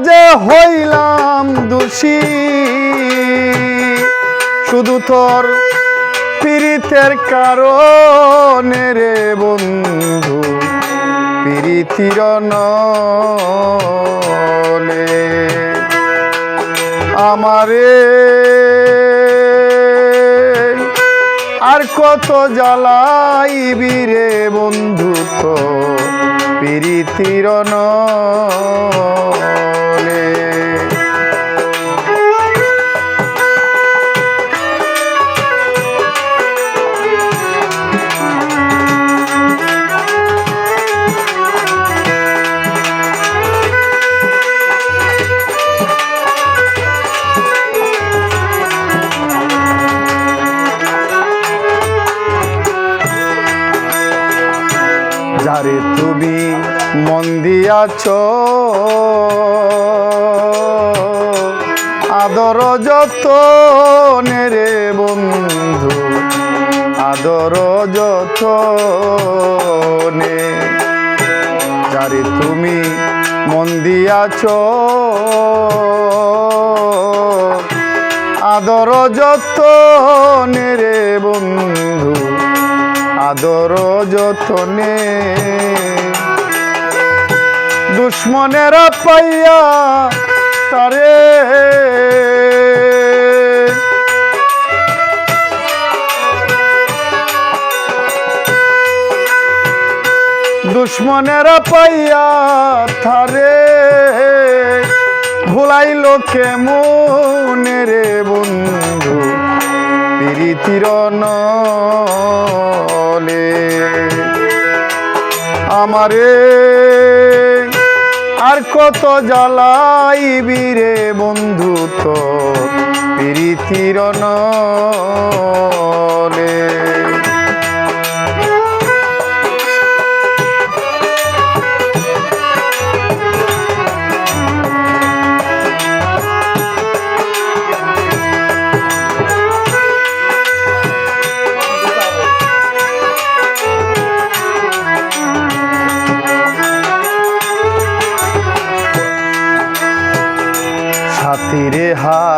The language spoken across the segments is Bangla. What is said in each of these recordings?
মাঝে হইলাম দোষী। শুধু তোর পীড়িতের কারণে রে বন্ধু, পীড়িতির আমারে আর কত জ্বালাইবি রে বন্ধু তো পীড়িতির তুমি মন দিয়াছ। আদর যত রে বন্ধু, আদর যত নে যারে তুমি মন দিয়াছ, আদর যত রে বন্ধু আদর যতনে দুশ্মনেরা পাইয়া তারে। দুশ্মনেরা পাইয়া থারে ভুলাইল কেমনে রে বন্ধু প্রীতির আমারে। আর কত জ্বালাইবি রে বন্ধু তো প্রীতির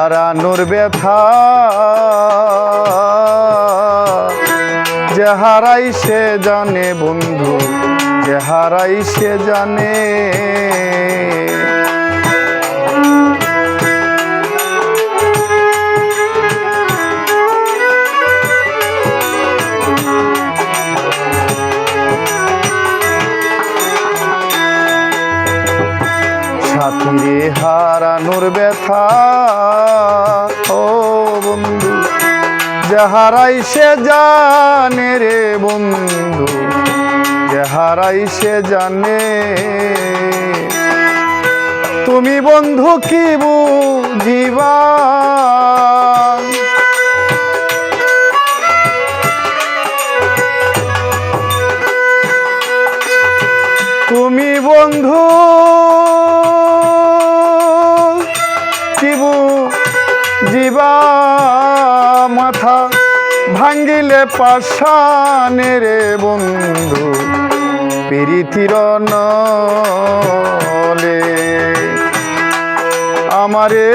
হারানোর ব্যথা। যে হারাই সে জানে বন্ধু যে হারাই সে জানে। হারানোর ব্যথা। ও বন্ধু, যাহারাই সে জানে রে বন্ধু, যাহারাই সে জানে। তুমি বন্ধু কি বুঝিবা? তুমি বন্ধু ভাঙ্গিলে পাশানে রে বন্ধু, প্রীতির নলে। আমারে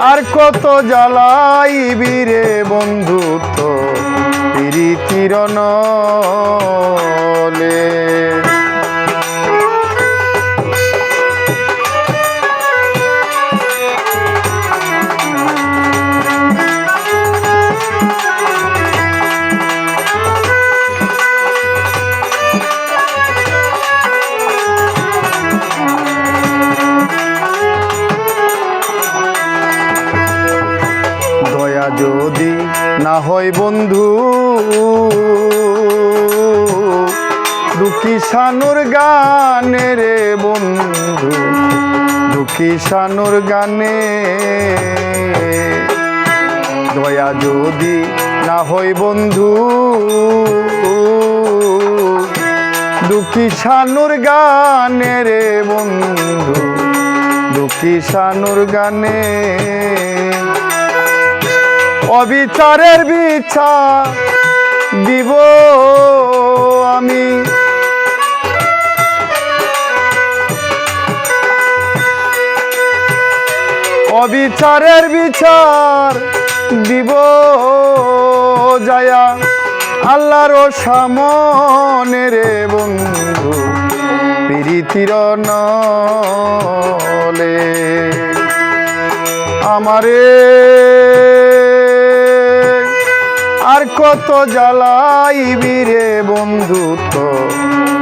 আর কত জ্বালাইবি রে বন্ধু তো, প্রীতির নলে। যদি না হয় বন্ধু, দুঃখী সানুর গানে রে বন্ধু, দুঃখী সানুর গানে। দয়া যদি না হয় বন্ধু, দুঃখী সানুর গানে রে বন্ধু, দুঃখী সানুর গানে। অবিচারের বিচার দিব আমি। অবিচারের বিচার দিব যায়া আল্লাহর সামনে রে বন্ধু, প্রীতির নলে। আমারে কত জ্বালাইবি রে বন্ধু তো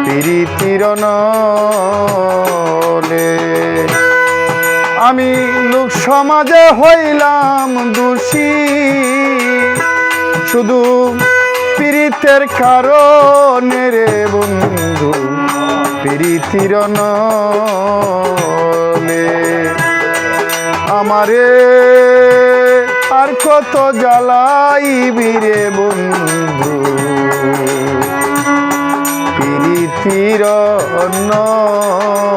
প্রীতির আমি লোক সমাজে হইলাম দোষী। শুধু পীড়িতের কারণে রে বন্ধু পীড়িতির আমারে আর কত জ্বালাইবি রে বন্ধু। পীড়িতির নলে